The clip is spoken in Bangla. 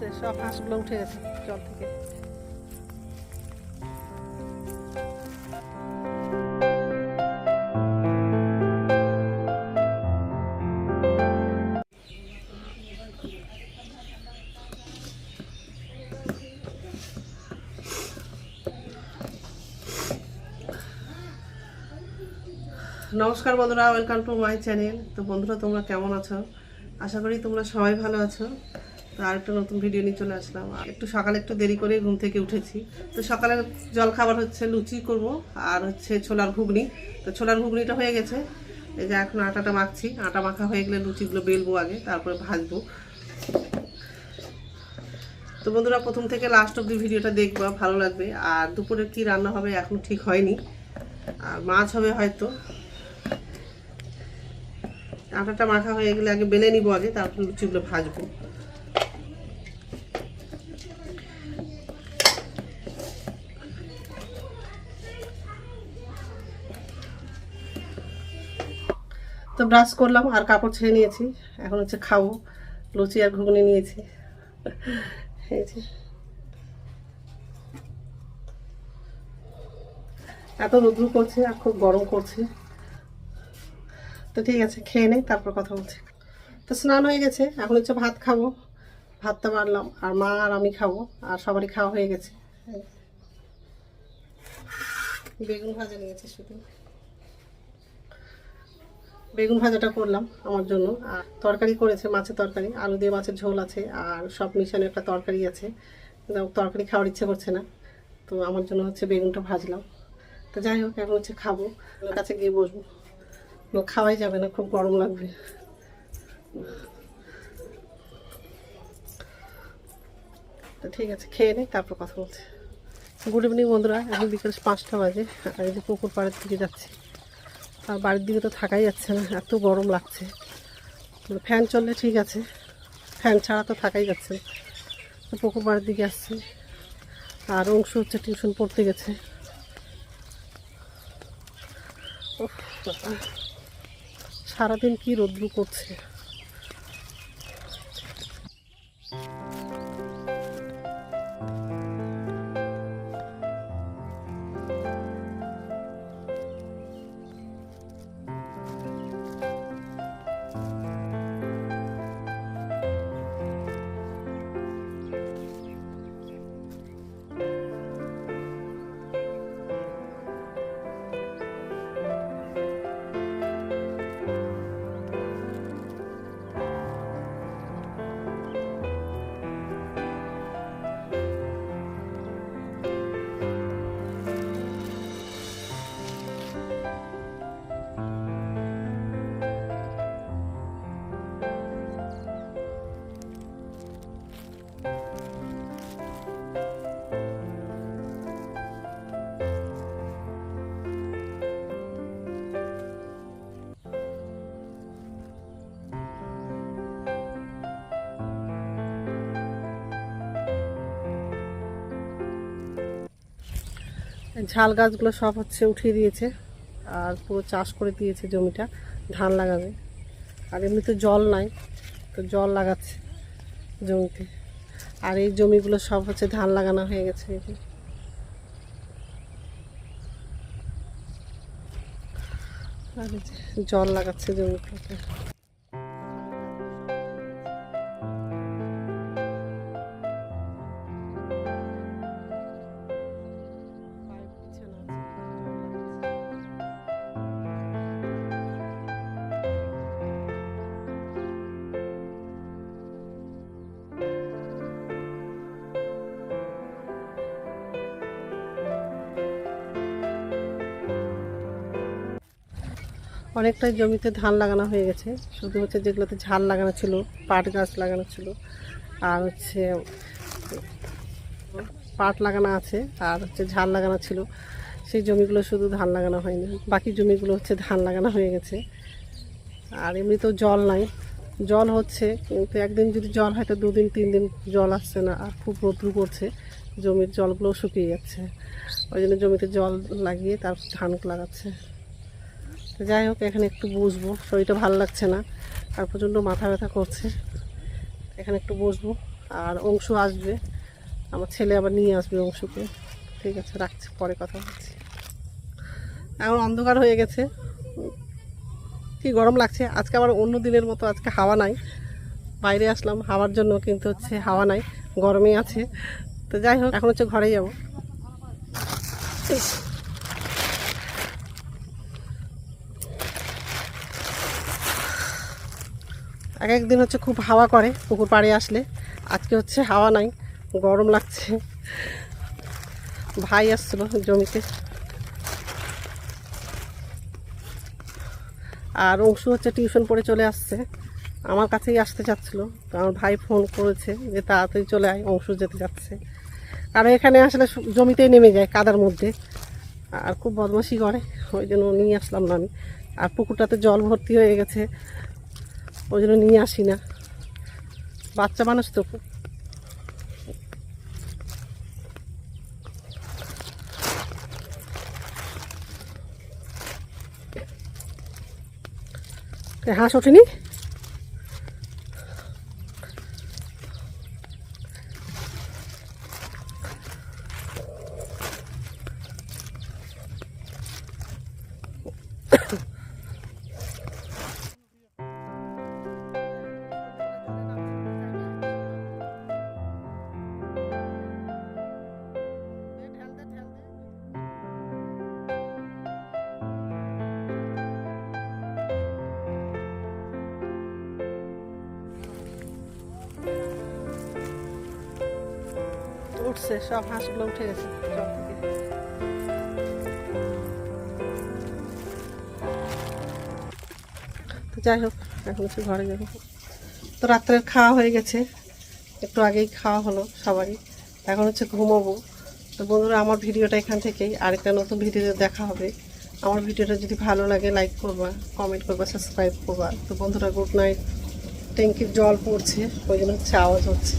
উঠছে সব হাঁসগুলো উঠে গেছে জল থেকে। নমস্কার বন্ধুরা, ওয়েলকাম টু মাই চ্যানেল। তো বন্ধুরা, তোমরা কেমন আছো? আশা করি তোমরা সবাই ভালো আছো। আর একটা নতুন ভিডিও নিয়ে চলে আসলাম। একটু সকালে একটু দেরি করে ঘুম থেকে উঠেছি। তো সকালে জল খাবার হচ্ছে লুচি করব, আর হচ্ছে ছোলার ঘুগনি। তো ছোলার ঘুগনিটা হয়ে গেছে। এই যে এখন আটাটা মাখছি। আটা মাখা হয়ে গেলে লুচিগুলো বেলবো আগে, তারপরে ভাজবো। তো বন্ধুরা, প্রথম থেকে লাস্ট অব্দি ভিডিওটা দেখবা, ভালো লাগবে। আর দুপুরে কি রান্না হবে এখন ঠিক হয়নি। আর মাছ হবে হয়তো। আটাটা মাখা হয়ে গেলে আগে বেলে নিব আগে, তারপর লুচিগুলো ভাজবো। তো ব্রাশ করলাম, আর কাপড় ছেড়ে নিয়েছি। এখন হচ্ছে খাব। লুচি আর ঘুগনি নিয়েছি। এত রোদ্রু করছে আর খুব গরম করছে। তো ঠিক আছে, খেয়ে নেই, তারপর কথা বলছি। তো স্নান হয়ে গেছে, এখন হচ্ছে ভাত খাব। ভাতটা বাড়লাম, আর মা আর আমি খাব, আর সবারই খাওয়া হয়ে গেছে। বেগুন ভাজা নিয়েছে শুধু। বেগুন ভাজাটা করলাম আমার জন্য। আর তরকারি করেছে, মাছের তরকারি। আলু দিয়ে মাছের ঝোল আছে, আর সব মিশানো একটা তরকারি আছে। তরকারি খাওয়ার ইচ্ছে করছে না, তো আমার জন্য হচ্ছে বেগুনটা ভাজলাম। তো যাই হোক, এখন হচ্ছে খাব। ওর কাছে গিয়ে বসবো। খাওয়াই যাবে না, খুব গরম লাগবে। তো ঠিক আছে, খেয়ে নেই তারপর কথা বলছি। গুড ইভিনিং বন্ধুরা, এখন বিকেল পাঁচটা বাজে, আর এই যে পুকুর পাড়ের দিকে যাচ্ছি। আর বাড়ির দিকে তো থাকাই যাচ্ছে না, এত গরম লাগছে। ফ্যান চললে ঠিক আছে, ফ্যান ছাড়া তো থাকাই যাচ্ছে না। পুকুর বাড়ির দিকে আসছে, আর অংশ হচ্ছে টিউশন পড়তে গেছে। সারাদিন কি রোদ্রু করছে। ঝাল গাছগুলো সব হচ্ছে উঠিয়ে দিয়েছে আর পুরো চাষ করে দিয়েছে জমিটা ধান লাগাবে। আর এমনিতে জল নাই, তো জল লাগাচ্ছে জমিতে। আর এই জমিগুলো সব হচ্ছে ধান লাগানো হয়ে গেছে আর জল লাগাচ্ছে জমিতে অনেকটাই জমিতে ধান লাগানো হয়ে গেছে। শুধু হচ্ছে যেগুলোতে ঝাল লাগানো ছিল, পাট গাছ লাগানো ছিল, আর হচ্ছে পাট লাগানো আছে, আর হচ্ছে ঝাল লাগানো ছিল। সেই জমিগুলো শুধু ধান লাগানো হয়নি, বাকি জমিগুলো হচ্ছে ধান লাগানো হয়ে গেছে। আর এমনিতেও জল নাই। জল হচ্ছে, কিন্তু একদিন যদি জল হয় তো দুদিন তিন দিন জল আসছে না, আর খুব রৌদ্র পড়ছে। জমির জলগুলোও শুকিয়ে যাচ্ছে। ওই জন্য জমিতে জল লাগিয়ে তার ধান লাগাচ্ছে। যাই হোক, এখানে একটু বসবো। শরীরটা ভালো লাগছে না। আর প্রচণ্ড মাথা ব্যথা করছে। এখানে একটু বসবো। আর অংশু আসবে। আমার ছেলে আবার নিয়ে আসবে অংশুকে। ঠিক আছে, রাখছি। পরে কথা বলছি। এখন অন্ধকার হয়ে গেছে। কি গরম লাগছে? আজকে আবার অন্য দিনের মতো আজকে হাওয়া নাই। বাইরে আসলাম। হাওয়ার জন্য কিন্তু হচ্ছে হাওয়া নাই। গরমে আছে। তো যাই হোক, এখন হচ্ছে ঘরে যাব। এক একদিন হচ্ছে খুব হাওয়া করে, পুকুর পাড়ে আসলে। আজকে হচ্ছে হাওয়া নাই, গরম লাগছে। ভাই আসছিল জমিতে। আর অংশু হচ্ছে টিউশন পড়ে চলে আসছে। আমার কাছেই আসতে চাচ্ছিল, তো আমার ভাই ফোন করেছে যে তাড়াতাড়ি চলে আয়, অংশু যেতে যাচ্ছে। কারণ এখানে আসলে জমিতেই নেমে যায় কাদার মধ্যে। আর খুব বদমাশি করে, ওই জন্য নিয়ে আসলাম না আমি। আর পুকুরটাতে জল ভর্তি হয়ে গেছে। ওই জন্য নিয়ে আসি না। বাচ্চা মানুষ তো। হাঁস ওঠেনি? উঠছে সব হাঁসগুলো উঠে গেছে। তো যাই হোক, এখন হচ্ছে ঘরে যাব। তো রাত্রের খাওয়া হয়ে গেছে। একটু আগেই খাওয়া হলো সবারই। এখন হচ্ছে ঘুমাবো। তো বন্ধুরা, আমার ভিডিওটা এখান থেকেই। আরেকটা নতুন ভিডিওতে দেখা হবে। আমার ভিডিওটা যদি ভালো লাগে লাইক করবা কমেন্ট করবা সাবস্ক্রাইব করবা। তো বন্ধুরা গুড নাইট ট্যাঙ্কির জল পড়ছে। ওই জন্য হচ্ছে আওয়াজ হচ্ছে।